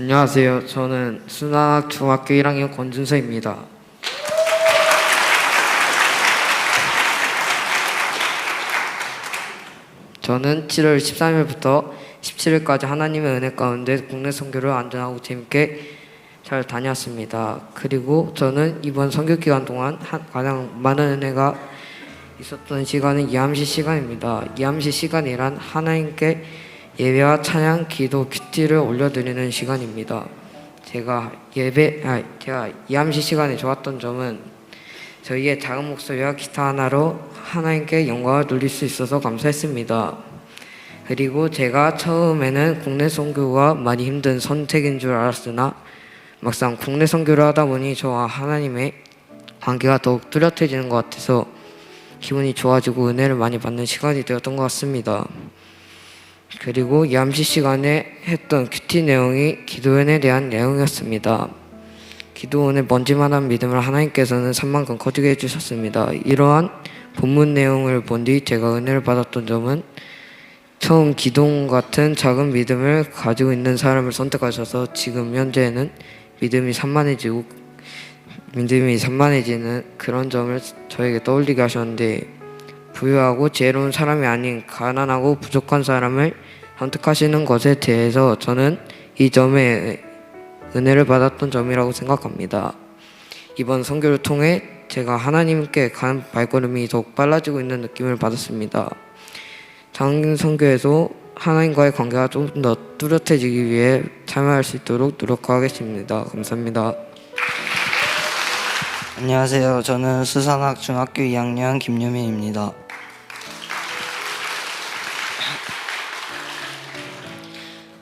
안녕하세요. 저는 순학 중학교 1학년 권준서입니다. 저는 7월 13일부터 17일까지 하나님의 은혜 가운데 국내 선교를 안전하고 재밌게 잘 다녔습니다. 그리고 저는 이번 선교 기간 동안 한- 가장 많은 은혜가 있었던 시간은 이암시 시간입니다. 이암시 시간이란 하나님께 예배와 찬양, 기도, 큐티를 올려드리는 시간입니다. 제가 예배, 아, 제가 이암시 시간에 좋았던 점은 저희의 작은 목소리와 기타 하나로 하나님께 영광을 돌릴 수 있어서 감사했습니다. 그리고 제가 처음에는 국내 선교가 많이 힘든 선택인 줄 알았으나 막상 국내 선교를 하다 보니 저와 하나님의 관계가 더욱 뚜렷해지는 것 같아서 기분이 좋아지고 은혜를 많이 받는 시간이 되었던 것 같습니다. 그리고 이암시 시간에 했던 큐티 내용이 기도원에 대한 내용이었습니다. 기도원의 먼지만한 믿음을 하나님께서는 산만큼 커지게 해주셨습니다. 이러한 본문 내용을 본 뒤 제가 은혜를 받았던 점은 처음 기동 같은 작은 믿음을 가지고 있는 사람을 선택하셔서 지금 현재는 믿음이 산만해지고 믿음이 산만해지는 그런 점을 저에게 떠올리게 하셨는데 부유하고 지혜로운 사람이 아닌 가난하고 부족한 사람을 선택하시는 것에 대해서 저는 이 점에 은혜를 받았던 점이라고 생각합니다. 이번 선교를 통해 제가 하나님께 가는 발걸음이 더욱 빨라지고 있는 느낌을 받았습니다. 장인 선교에서 하나님과의 관계가 좀 더 뚜렷해지기 위해 참여할 수 있도록 노력하겠습니다. 감사합니다. 안녕하세요. 저는 수산학 중학교 2학년 김유민입니다.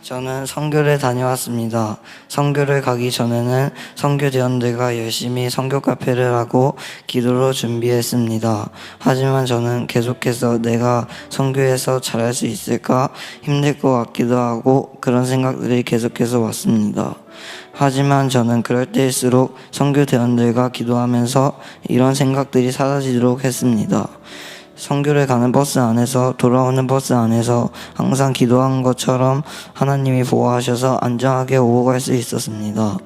저는 선교를 다녀왔습니다. 선교를 가기 전에는 선교대원들과 열심히 선교 카페를 하고 기도로 준비했습니다. 하지만 저는 계속해서 내가 선교에서 잘할 수 있을까 힘들 것 같기도 하고 그런 생각들이 계속해서 왔습니다. 하지만 저는 그럴 때일수록 선교대원들과 기도하면서 이런 생각들이 사라지도록 했습니다. 선교를 가는 버스 안에서 돌아오는 버스 안에서 항상 기도한 것처럼 하나님이 보호하셔서 안전하게 오고 갈 수 있었습니다.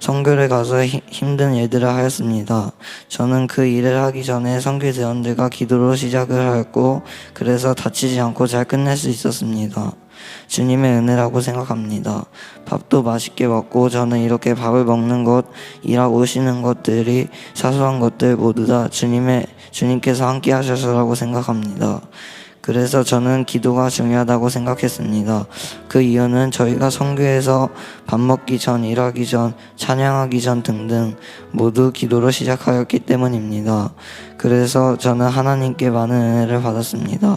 선교를 가서 히- 힘든 일들을 하였습니다. 저는 그 일을 하기 전에 선교대원들과 기도로 시작을 하였고 그래서 다치지 않고 잘 끝낼 수 있었습니다. 주님의 은혜라고 생각합니다. 밥도 맛있게 먹고 저는 이렇게 밥을 먹는 것, 일하고 오시는 것들이 사소한 것들 모두 다 주님의 주님께서 함께 하셔서라고 생각합니다. 그래서 저는 기도가 중요하다고 생각했습니다. 그 이유는 저희가 성교에서 밥 먹기 전, 일하기 전, 찬양하기 전 등등 모두 기도로 시작하였기 때문입니다. 그래서 저는 하나님께 많은 은혜를 받았습니다.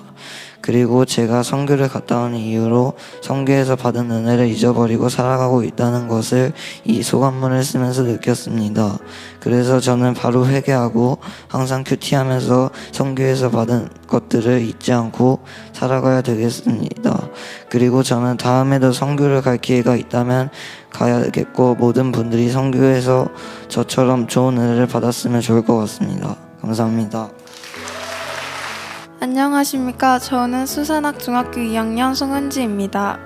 그리고 제가 성교를 갔다 온 이후로 성교에서 받은 은혜를 잊어버리고 살아가고 있다는 것을 이 소감문을 쓰면서 느꼈습니다. 그래서 저는 바로 회개하고 항상 큐티하면서 성교에서 받은 것들을 잊지 않고 살아가야 되겠습니다. 그리고 저는 다음에도 성교를 갈 기회가 있다면 가야겠고 모든 분들이 성교에서 저처럼 좋은 은혜를 받았으면 좋을 것 같습니다. 감사합니다. 안녕하십니까. 저는 수산학 중학교 2학년 송은지입니다.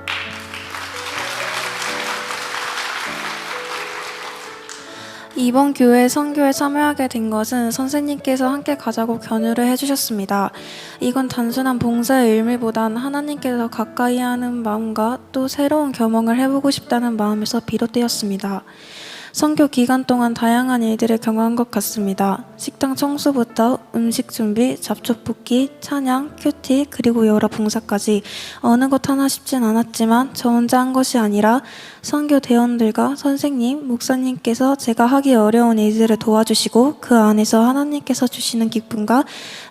이번 교회 선교에 참여하게 된 것은 선생님께서 함께 가자고 권유를 해주셨습니다. 이건 단순한 봉사의 의미보단 하나님께서 가까이 하는 마음과 또 새로운 경험을 해보고 싶다는 마음에서 비롯되었습니다. 선교 기간 동안 다양한 일들을 경험한 것 같습니다. 식당 청소부터 음식 준비, 잡초 볶기, 찬양, 큐티, 그리고 여러 봉사까지 어느 것 하나 쉽진 않았지만 저 혼자 한 것이 아니라 선교 대원들과 선생님, 목사님께서 제가 하기 어려운 일들을 도와주시고 그 안에서 하나님께서 주시는 기쁨과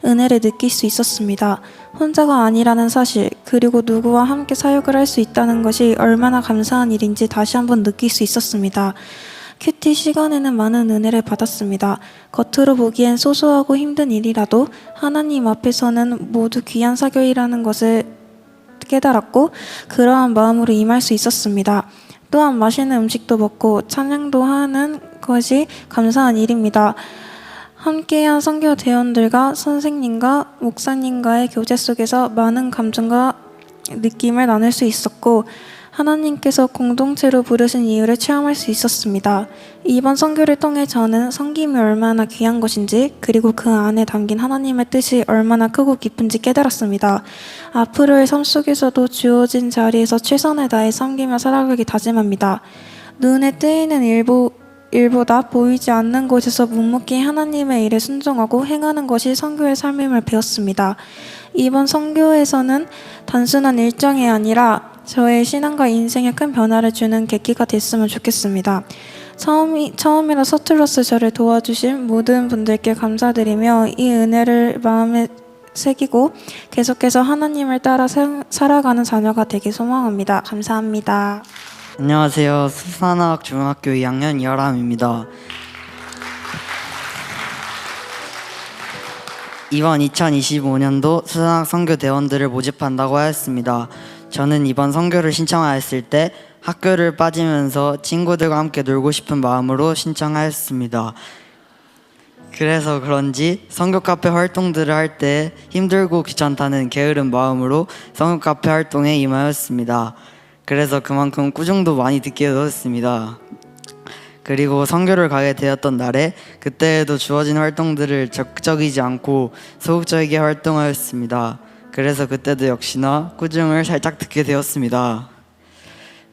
은혜를 느낄 수 있었습니다. 혼자가 아니라는 사실, 그리고 누구와 함께 사역을 할 수 있다는 것이 얼마나 감사한 일인지 다시 한번 느낄 수 있었습니다. 큐티 시간에는 많은 은혜를 받았습니다. 겉으로 보기엔 소소하고 힘든 일이라도 하나님 앞에서는 모두 귀한 사교이라는 것을 깨달았고 그러한 마음으로 임할 수 있었습니다. 또한 맛있는 음식도 먹고 찬양도 하는 것이 감사한 일입니다. 함께한 선교 대원들과 선생님과 목사님과의 교제 속에서 많은 감정과 느낌을 나눌 수 있었고 하나님께서 공동체로 부르신 이유를 체험할 수 있었습니다. 이번 선교를 통해 저는 섬김이 얼마나 귀한 것인지 그리고 그 안에 담긴 하나님의 뜻이 얼마나 크고 깊은지 깨달았습니다. 앞으로의 삶 속에서도 주어진 자리에서 최선을 다해 섬기며 살아가기 다짐합니다. 눈에 띄는 일부 일보다 보이지 않는 곳에서 묵묵히 하나님의 일에 순종하고 행하는 것이 선교의 삶임을 배웠습니다. 이번 선교에서는 단순한 일정이 아니라 저의 신앙과 인생에 큰 변화를 주는 계기가 됐으면 좋겠습니다. 처음이, 처음이라 서툴러서 저를 도와주신 모든 분들께 감사드리며 이 은혜를 마음에 새기고 계속해서 하나님을 따라 생- 살아가는 자녀가 되기 소망합니다. 감사합니다. 안녕하세요. 수산학 중학교 2학년 이하람입니다. 이번 2025년도 수산학 선교 대원들을 모집한다고 하였습니다. 저는 이번 선교를 신청하였을 때 학교를 빠지면서 친구들과 함께 놀고 싶은 마음으로 신청하였습니다. 그래서 그런지 성교 카페 활동들을 할 때 힘들고 귀찮다는 게으른 마음으로 성교 카페 활동에 임하였습니다. 그래서 그만큼 꾸중도 많이 듣게 되었습니다. 그리고 성교를 가게 되었던 날에 그때에도 주어진 활동들을 적극적이지 않고 소극적이게 활동하였습니다. 그래서 그때도 역시나 꾸중을 살짝 듣게 되었습니다.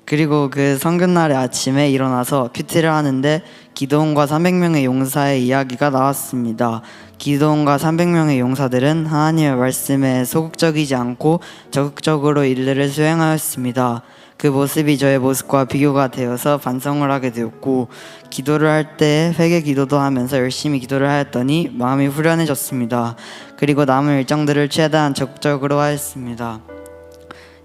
그리고 그 성균날의 아침에 일어나서 큐티를 하는데 기도원과 300명의 용사의 이야기가 나왔습니다. 기도원과 300명의 용사들은 하나님의 말씀에 소극적이지 않고 적극적으로 일들을 수행하였습니다. 그 모습이 저의 모습과 비교가 되어서 반성을 하게 되었고 기도를 할 때 회개 기도도 하면서 열심히 기도를 하였더니 마음이 후련해졌습니다. 그리고 남은 일정들을 최대한 적극적으로 하였습니다.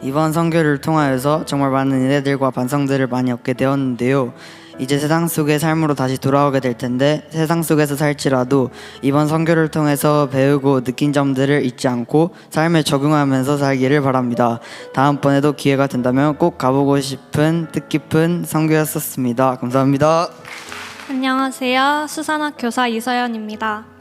이번 선교를 통하여서 정말 많은 은혜들과 반성들을 많이 얻게 되었는데요. 이제 세상 속의 삶으로 다시 돌아오게 될 텐데 세상 속에서 살지라도 이번 선교를 통해서 배우고 느낀 점들을 잊지 않고 삶에 적용하면서 살기를 바랍니다. 다음번에도 기회가 된다면 꼭 가보고 싶은 뜻깊은 선교였었습니다. 감사합니다. 안녕하세요. 수산학 교사 이서연입니다.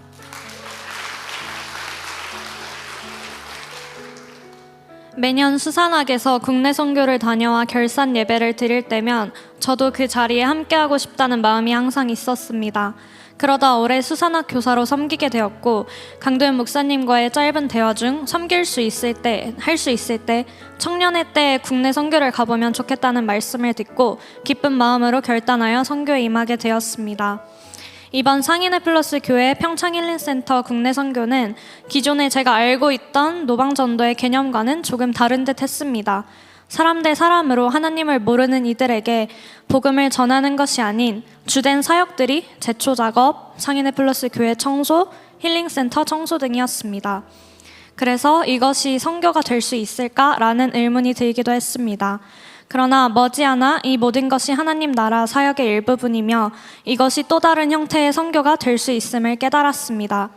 매년 수산학에서 국내 선교를 다녀와 결산 예배를 드릴 때면 저도 그 자리에 함께하고 싶다는 마음이 항상 있었습니다. 그러다 올해 수산학 교사로 섬기게 되었고 강도현 목사님과의 짧은 대화 중 섬길 수 있을 때, 할 수 있을 때 청년회 때 국내 선교를 가보면 좋겠다는 말씀을 듣고 기쁜 마음으로 결단하여 선교에 임하게 되었습니다. 이번 상인회 플러스 교회 평창힐링센터 국내 선교는 기존에 제가 알고 있던 노방전도의 개념과는 조금 다른 듯 했습니다. 사람 대 사람으로 하나님을 모르는 이들에게 복음을 전하는 것이 아닌 주된 사역들이 제초 작업, 상인회 플러스 교회 청소, 힐링센터 청소 등이었습니다. 그래서 이것이 선교가 될 수 있을까라는 의문이 들기도 했습니다. 그러나 머지않아 이 모든 것이 하나님 나라 사역의 일부분이며 이것이 또 다른 형태의 선교가 될 수 있음을 깨달았습니다.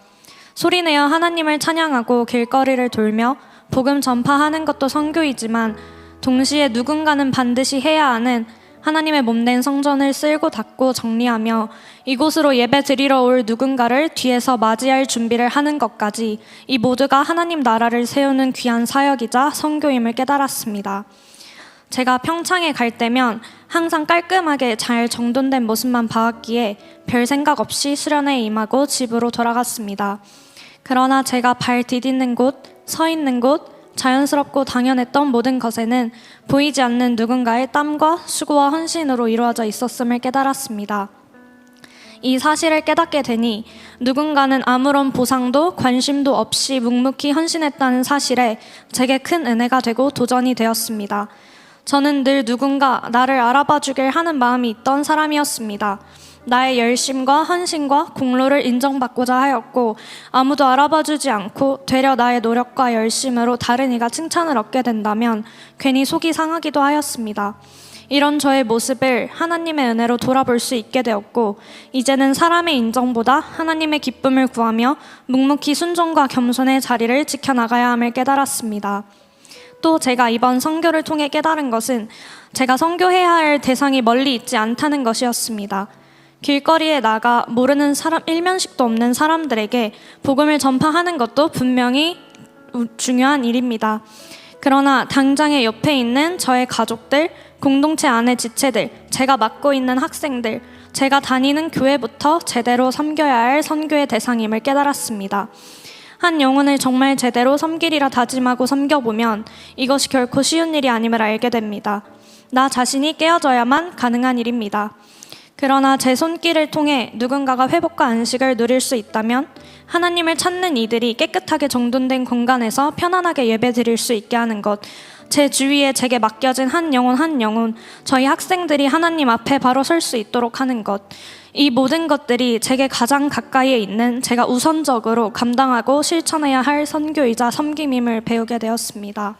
소리내어 하나님을 찬양하고 길거리를 돌며 복음 전파하는 것도 선교이지만 동시에 누군가는 반드시 해야 하는 하나님의 몸된 성전을 쓸고 닦고 정리하며 이곳으로 예배 드리러 올 누군가를 뒤에서 맞이할 준비를 하는 것까지 이 모두가 하나님 나라를 세우는 귀한 사역이자 선교임을 깨달았습니다. 제가 평창에 갈 때면 항상 깔끔하게 잘 정돈된 모습만 봐왔기에 별 생각 없이 수련회에 임하고 집으로 돌아갔습니다. 그러나 제가 발 디디는 곳, 서 있는 곳, 자연스럽고 당연했던 모든 것에는 보이지 않는 누군가의 땀과 수고와 헌신으로 이루어져 있었음을 깨달았습니다. 이 사실을 깨닫게 되니 누군가는 아무런 보상도 관심도 없이 묵묵히 헌신했다는 사실에 제게 큰 은혜가 되고 도전이 되었습니다. 저는 늘 누군가 나를 알아봐 주길 하는 마음이 있던 사람이었습니다. 나의 열심과 헌신과 공로를 인정받고자 하였고 아무도 알아봐 주지 않고 되려 나의 노력과 열심으로 다른 이가 칭찬을 얻게 된다면 괜히 속이 상하기도 하였습니다. 이런 저의 모습을 하나님의 은혜로 돌아볼 수 있게 되었고 이제는 사람의 인정보다 하나님의 기쁨을 구하며 묵묵히 순종과 겸손의 자리를 지켜나가야 함을 깨달았습니다. 또 제가 이번 선교를 통해 깨달은 것은 제가 선교해야 할 대상이 멀리 있지 않다는 것이었습니다. 길거리에 나가 모르는 사람 일면식도 없는 사람들에게 복음을 전파하는 것도 분명히 우- 중요한 일입니다. 그러나 당장에 옆에 있는 저의 가족들, 공동체 안의 지체들, 제가 맡고 있는 학생들, 제가 다니는 교회부터 제대로 섬겨야 할 선교의 대상임을 깨달았습니다. 한 영혼을 정말 제대로 섬기리라 다짐하고 섬겨보면 이것이 결코 쉬운 일이 아님을 알게 됩니다. 나 자신이 깨어져야만 가능한 일입니다. 그러나 제 손길을 통해 누군가가 회복과 안식을 누릴 수 있다면 하나님을 찾는 이들이 깨끗하게 정돈된 공간에서 편안하게 예배 드릴 수 있게 하는 것, 제 주위에 제게 맡겨진 한 영혼 한 영혼, 저희 학생들이 하나님 앞에 바로 설 수 있도록 하는 것, 이 모든 것들이 제게 가장 가까이에 있는 제가 우선적으로 감당하고 실천해야 할 선교이자 섬김임을 배우게 되었습니다.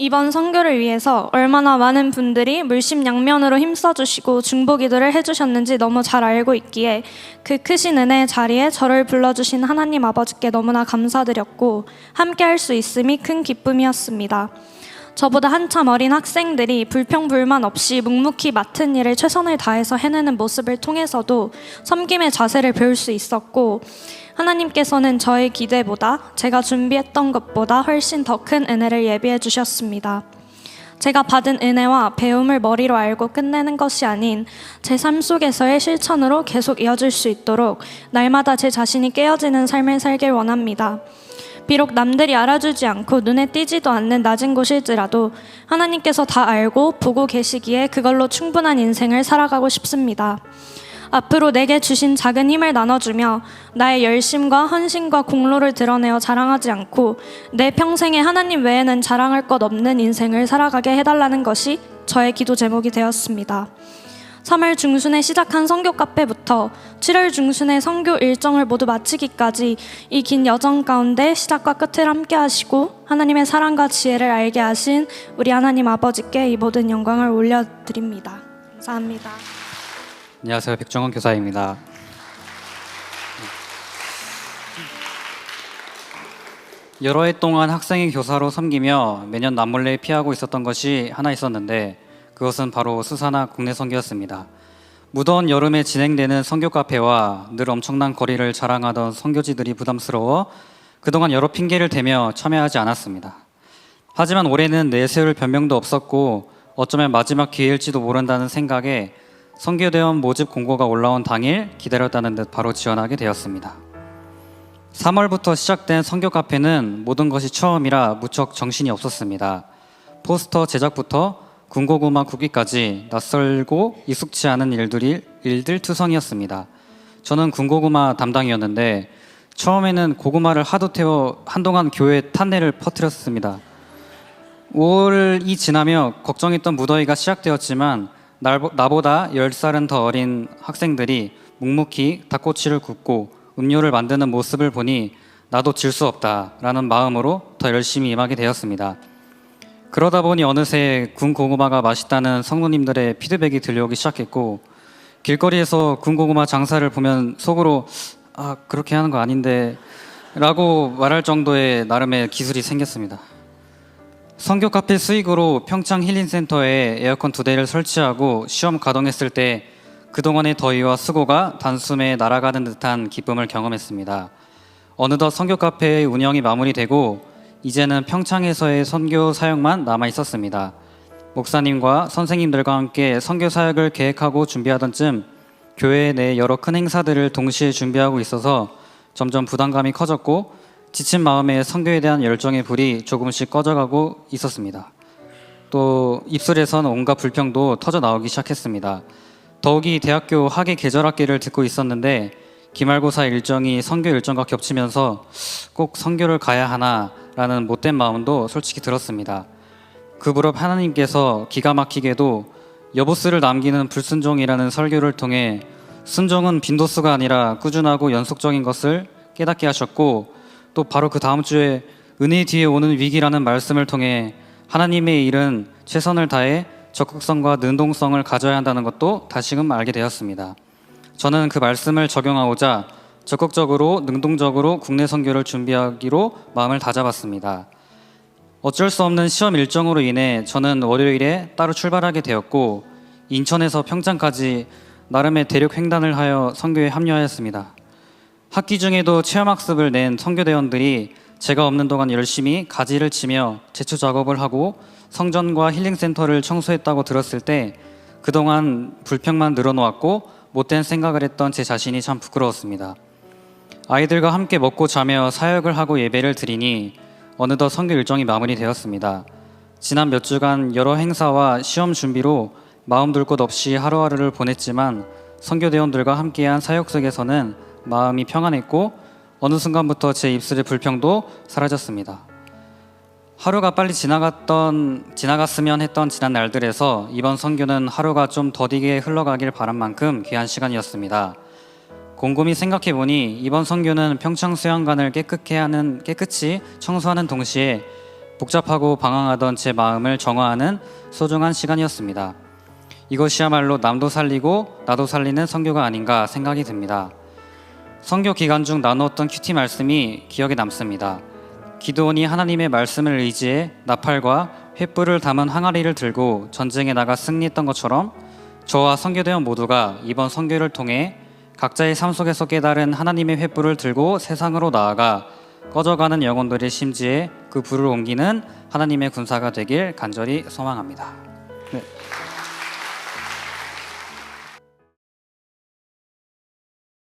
이번 선교를 위해서 얼마나 많은 분들이 물심양면으로 힘써주시고 중보기도를 해주셨는지 너무 잘 알고 있기에 그 크신 은혜 자리에 저를 불러주신 하나님 아버지께 너무나 감사드렸고 함께 할 수 있음이 큰 기쁨이었습니다. 저보다 한참 어린 학생들이 불평불만 없이 묵묵히 맡은 일을 최선을 다해서 해내는 모습을 통해서도 섬김의 자세를 배울 수 있었고 하나님께서는 저의 기대보다 제가 준비했던 것보다 훨씬 더 큰 은혜를 예비해 주셨습니다. 제가 받은 은혜와 배움을 머리로 알고 끝내는 것이 아닌 제 삶 속에서의 실천으로 계속 이어질 수 있도록 날마다 제 자신이 깨어지는 삶을 살길 원합니다. 비록 남들이 알아주지 않고 눈에 띄지도 않는 낮은 곳일지라도 하나님께서 다 알고 보고 계시기에 그걸로 충분한 인생을 살아가고 싶습니다. 앞으로 내게 주신 작은 힘을 나눠주며 나의 열심과 헌신과 공로를 드러내어 자랑하지 않고 내 평생에 하나님 외에는 자랑할 것 없는 인생을 살아가게 해달라는 것이 저의 기도 제목이 되었습니다. 3월 중순에 시작한 선교 카페부터 7월 중순에 선교 일정을 모두 마치기까지 이 긴 여정 가운데 시작과 끝을 함께 하시고 하나님의 사랑과 지혜를 알게 하신 우리 하나님 아버지께 이 모든 영광을 올려드립니다. 감사합니다. 안녕하세요. 백종원 교사입니다. 여러 해 동안 학생의 교사로 섬기며 매년 남몰래 피하고 있었던 것이 하나 있었는데 그것은 바로 수사나 국내 선교였습니다. 무더운 여름에 진행되는 선교 카페와 늘 엄청난 거리를 자랑하던 선교지들이 부담스러워 그동안 여러 핑계를 대며 참여하지 않았습니다. 하지만 올해는 내세울 변명도 없었고 어쩌면 마지막 기회일지도 모른다는 생각에 선교대원 모집 공고가 올라온 당일 기다렸다는 듯 바로 지원하게 되었습니다. 3월부터 시작된 선교 카페는 모든 것이 처음이라 무척 정신이 없었습니다. 포스터 제작부터 군고구마 구기까지 낯설고 익숙치 않은 일들이 일들 투성이었습니다. 저는 군고구마 담당이었는데 처음에는 고구마를 하도 태워 한동안 교회 탄내를 퍼뜨렸습니다. 5월이 지나며 걱정했던 무더위가 시작되었지만 날, 나보다 10살은 더 어린 학생들이 묵묵히 닭꼬치를 굽고 음료를 만드는 모습을 보니 나도 질 수 없다라는 마음으로 더 열심히 임하게 되었습니다. 그러다 보니 어느새 군 고구마가 맛있다는 성도님들의 피드백이 들려오기 시작했고 길거리에서 군 고구마 장사를 보면 속으로 아 그렇게 하는 거 아닌데 라고 말할 정도의 나름의 기술이 생겼습니다. 성교 카페 수익으로 평창 힐링센터에 에어컨 두 대를 설치하고 시험 가동했을 때 그동안의 더위와 수고가 단숨에 날아가는 듯한 기쁨을 경험했습니다. 어느덧 성교 카페의 운영이 마무리되고 이제는 평창에서의 선교 사역만 남아 있었습니다. 목사님과 선생님들과 함께 선교 사역을 계획하고 준비하던 쯤 교회 내 여러 큰 행사들을 동시에 준비하고 있어서 점점 부담감이 커졌고 지친 마음에 선교에 대한 열정의 불이 조금씩 꺼져가고 있었습니다. 또 입술에선 온갖 불평도 터져 나오기 시작했습니다. 더욱이 대학교 학예 계절 학기를 듣고 있었는데 기말고사 일정이 선교 일정과 겹치면서 꼭 선교를 가야 하나 라는 못된 마음도 솔직히 들었습니다. 그 무렵 하나님께서 기가 막히게도 여보스를 남기는 불순종이라는 설교를 통해 순종은 빈도수가 아니라 꾸준하고 연속적인 것을 깨닫게 하셨고 또 바로 그 다음 주에 은혜 뒤에 오는 위기라는 말씀을 통해 하나님의 일은 최선을 다해 적극성과 능동성을 가져야 한다는 것도 다시금 알게 되었습니다. 저는 그 말씀을 적용하고자 적극적으로 능동적으로 국내 선교를 준비하기로 마음을 다잡았습니다. 어쩔 수 없는 시험 일정으로 인해 저는 월요일에 따로 출발하게 되었고 인천에서 평창까지 나름의 대륙 횡단을 하여 선교에 합류하였습니다. 학기 중에도 체험 학습을 낸 선교대원들이 제가 없는 동안 열심히 가지를 치며 제초 작업을 하고 성전과 힐링 센터를 청소했다고 들었을 때 그동안 불평만 늘어놓았고 못된 생각을 했던 제 자신이 참 부끄러웠습니다. 아이들과 함께 먹고 자며 사역을 하고 예배를 드리니 어느덧 선교 일정이 마무리되었습니다. 지난 몇 주간 여러 행사와 시험 준비로 마음 둘 곳 없이 하루하루를 보냈지만 선교대원들과 함께한 사역 속에서는 마음이 평안했고 어느 순간부터 제 입술의 불평도 사라졌습니다. 하루가 빨리 지나갔던 지나갔으면 했던 지난 날들에서 이번 선교는 하루가 좀 더디게 흘러가길 바란 만큼 귀한 시간이었습니다. 곰곰이 생각해 보니 이번 선교는 평창 수영관을 깨끗게 하는 깨끗이 청소하는 동시에 복잡하고 방황하던 제 마음을 정화하는 소중한 시간이었습니다. 이것이야말로 남도 살리고 나도 살리는 선교가 아닌가 생각이 듭니다. 선교 기간 중 나누었던 큐티 말씀이 기억에 남습니다. 기도원이 하나님의 말씀을 의지해 나팔과 횃불을 담은 항아리를 들고 전쟁에 나가 승리했던 것처럼 저와 선교대원 모두가 이번 선교를 통해 각자의 삶 속에서 깨달은 하나님의 횃불을 들고 세상으로 나아가 꺼져가는 영혼들의 심지에 그 불을 옮기는 하나님의 군사가 되길 간절히 소망합니다. 네.